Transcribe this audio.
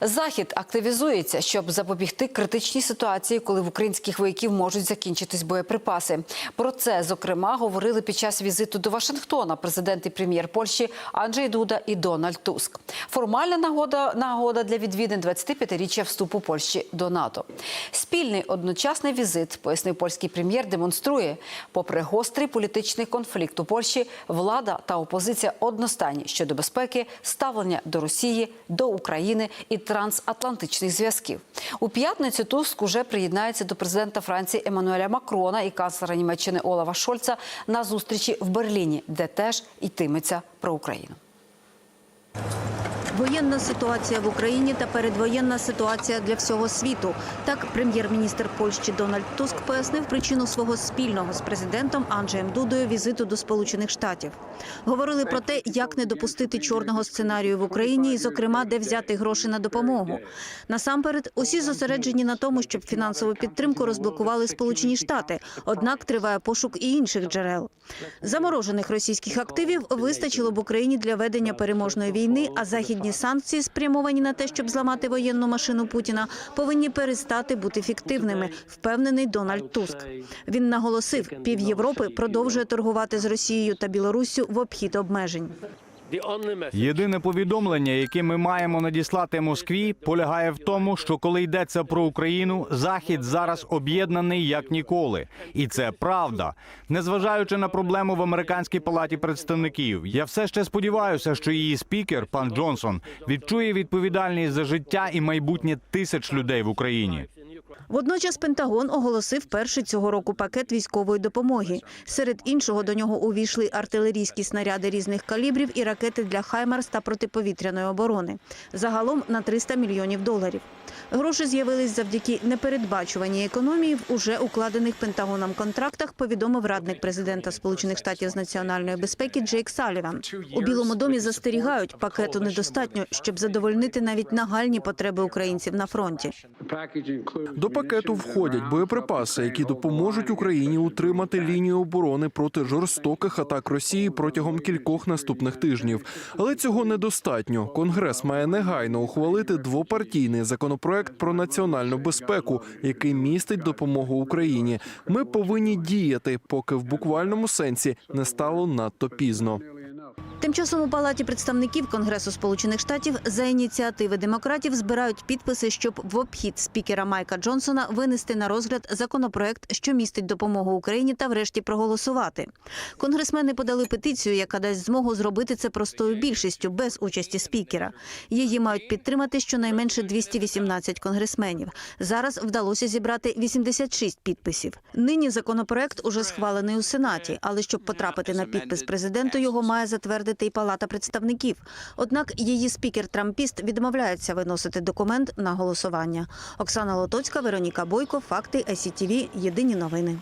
Захід активізується, щоб запобігти критичній ситуації, коли в українських вояків можуть закінчитись боєприпаси. Про це зокрема говорили під час візиту до Вашингтона президент і прем'єр Польщі Анджей Дуда і Дональд Туск. Формальна нагода нагода для відвідин 25-річчя вступу Польщі до НАТО. Спільний одночасний візит, пояснив польський прем'єр, демонструє, попри гострий політичний конфлікт у Польщі, влада та опозиція одностайні щодо безпеки, ставлення до Росії, до України і трансатлантичних зв'язків. У п'ятницю Туск уже приєднається до президента Франції Еммануеля Макрона і канцлера Німеччини Олава Шольца на зустрічі в Берліні, де теж йтиметься про Україну. Воєнна ситуація в Україні та передвоєнна ситуація для всього світу. Так, прем'єр-міністр Польщі Дональд Туск пояснив причину свого спільного з президентом Анджеєм Дудою візиту до Сполучених Штатів. Говорили про те, як не допустити чорного сценарію в Україні, і, зокрема, де взяти гроші на допомогу. Насамперед, усі зосереджені на тому, щоб фінансову підтримку розблокували Сполучені Штати. Однак триває пошук і інших джерел. Заморожених російських активів вистачило б Україні для ведення переможної війни, а західні санкції, спрямовані на те, щоб зламати воєнну машину Путіна, повинні перестати бути фіктивними, впевнений Дональд Туск. Він наголосив, пів Європи продовжує торгувати з Росією та Білоруссю в обхід обмежень. Єдине повідомлення, яке ми маємо надіслати Москві, полягає в тому, що коли йдеться про Україну, захід зараз об'єднаний як ніколи, і це правда. Незважаючи на проблему в американській палаті представників, я все ще сподіваюся, що її спікер, пан Джонсон, відчує відповідальність за життя і майбутнє тисяч людей в Україні. Водночас Пентагон оголосив перший цього року пакет військової допомоги. Серед іншого до нього увійшли артилерійські снаряди різних калібрів і ракети для «Хаймарс» та протиповітряної оборони. Загалом на 300 мільйонів доларів. Гроші з'явились завдяки непередбачуваній економії в уже укладених Пентагоном контрактах, повідомив радник президента Сполучених Штатів з національної безпеки Джейк Саліван. У Білому домі застерігають, пакету недостатньо, щоб задовольнити навіть нагальні потреби українців на фронті. До пакету входять боєприпаси, які допоможуть Україні утримати лінію оборони проти жорстоких атак Росії протягом кількох наступних тижнів. Але цього недостатньо. Конгрес має негайно ухвалити двопартійний законопроект про національну безпеку, який містить допомогу Україні. Ми повинні діяти, поки в буквальному сенсі не стало надто пізно. Тим часом у палаті представників Конгресу Сполучених Штатів за ініціативи демократів збирають підписи, щоб в обхід спікера Майка Джонсона винести на розгляд законопроект, що містить допомогу Україні, та врешті проголосувати. Конгресмени подали петицію, яка дасть змогу зробити це простою більшістю без участі спікера. Її мають підтримати щонайменше 218 конгресменів. Зараз вдалося зібрати 86 підписів. Нині законопроект уже схвалений у Сенаті, але щоб потрапити на підпис президенту, його має затвердити і Палата представників. Однак її спікер Трампіст відмовляється виносити документ на голосування. Оксана Лотоцька, Вероніка Бойко, Факти, СІТВ, Єдині новини.